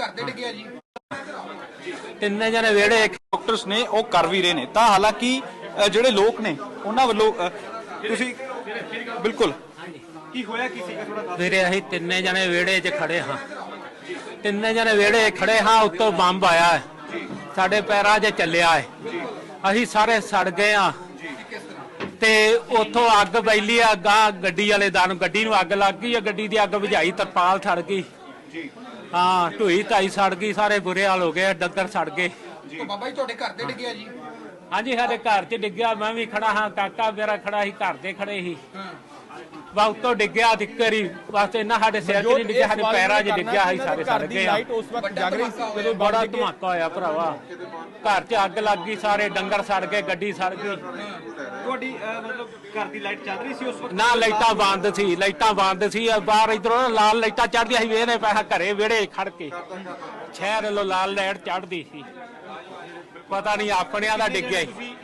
ਘਰ ਦੇ ਡਿੱਗਿਆ ਜੀ। ਤਿੰਨੇ ਜਣੇ ਵਿਹੜੇ ਡਾਕਟਰਸ ਨੇ ਉਹ ਕਰ ਵੀ ਰਹੇ ਨੇ। ਤਾਂ ਹਾਲਾਂਕਿ ਜਿਹੜੇ ਲੋਕ ਨੇ ਉਹਨਾਂ ਵੱਲੋਂ ਤੁਸੀਂ ਬਿਲਕੁਲ। ਕੀ ਹੋਇਆ ਕੀ ਸੀਗਾ ਥੋੜਾ ਵੀਰੇ ਅਸੀਂ ਤਿੰਨੇ ਜਣੇ ਵਿਹੜੇ 'ਚ ਖੜੇ ਹਾਂ। ਤਿੰਨੇ ਜਣੇ ਵਿਹੜੇ ਖੜੇ ਹਾਂ ਉੱਤੋਂ ਬੰਬ ਆਇਆ ਹੈ। ਸਾਡੇ ਪੈਰਾਂ 'ਚ ਚੱਲਿਆ ਹੈ। ਅਸੀਂ ਸਾਰੇ ਸੜ ਗਏ ਆ ਤੇ ਉੱਥੋਂ ਅੱਗ ਬੈਲੀ ਆ ਗਾਂ ਗੱਡੀ ਵਾਲੇ ਦਾ ਨੂੰ ਗੱਡੀ ਨੂੰ ਅੱਗ ਲੱਗ ਗਈ ਆ ਗੱਡੀ ਦੀ ਅੱਗ ਬੁਝਾਈ ਤਰਪਾਲ ਸੜ ਗਈ। ਹਾਂ ਢੂਈ ਢਾਈ ਸੜ ਗਈ ਸਾਰੇ ਬੁਰੇ ਹਾਲ ਹੋ ਗਏ ਡੱਗਰ ਸੜ ਗਏ। ਤਾਂ ਬਾਬਾ ਜੀ ਤੁਹਾਡੇ ਘਰ ਦੇ ਡਿੱਗਿਆ ਜੀ? ਹਾਂਜੀ ਸਾਡੇ ਘਰ 'ਚ ਡਿੱਗਿਆ ਮੈਂ ਵੀ ਖੜਾ ਹਾਂ ਕਾਕਾ ਮੇਰਾ ਖੜਾ ਸੀ ਘਰ ਦੇ ਖੜੇ ਸੀ। ਵਾ ਉੱਤੋਂ ਡਿੱਗਿਆ ਦਿੱਕਰੀ ਬਸ ਇਹਨਾਂ ਸਾਡੇ ਸਿਰ 'ਚ ਨਹੀਂ ਡਿੱਗਿਆ ਸਾਡੇ ਪੈਰਾਂ 'ਚ ਡਿੱਗਿਆ ਸੀ ਸਾਰੇ ਸੜ ਗਏ ਆ। ਲਾਈਟ ਉਸ ਵਕਤ ਜਗ ਰਹੀ ਸੀ ਜਦੋਂ ਬੜਾ ਧਮਾਕਾ ਹੋਇਆ ਭਰਾਵਾ। ਘਰ 'ਚ ਅੱਗ ਲੱਗ ਗਈ ਸਾਰੇ ਡੰਗਰ ਸੜ ਗਏ ਗੱਡੀ ਸੜ ਗਈ। ਤੁਹਾਡੀ ਮਤਲਬ ਘਰ ਦੀ ਲਾਈਟ ਚੱਲ ਰਹੀ ਸੀ ਉਸ ਵਕਤ? ਨਾ ਲਾਈਟਾਂ ਬੰਦ ਸੀ ਲਾਈਟਾਂ ਬੰਦ ਸੀ। ਬਾਹਰ ਇਧਰੋਂ ਲਾਲ ਲਾਈਟਾਂ ਚੜਦੀਆਂ ਸੀ ਵੇਨੇ ਪੈਸਾ ਘਰੇ ਵਿਹੜੇ ਖੜ ਕੇ। ਸ਼ਹਿਰ ਵੱਲੋਂ ਲਾਲ ਲਾਈਟ ਚੜਦੀ ਸੀ। ਪਤਾ ਨਹੀਂ ਆਪਣਿਆਂ ਦਾ ਡਿੱਗਿਆ ਸੀ।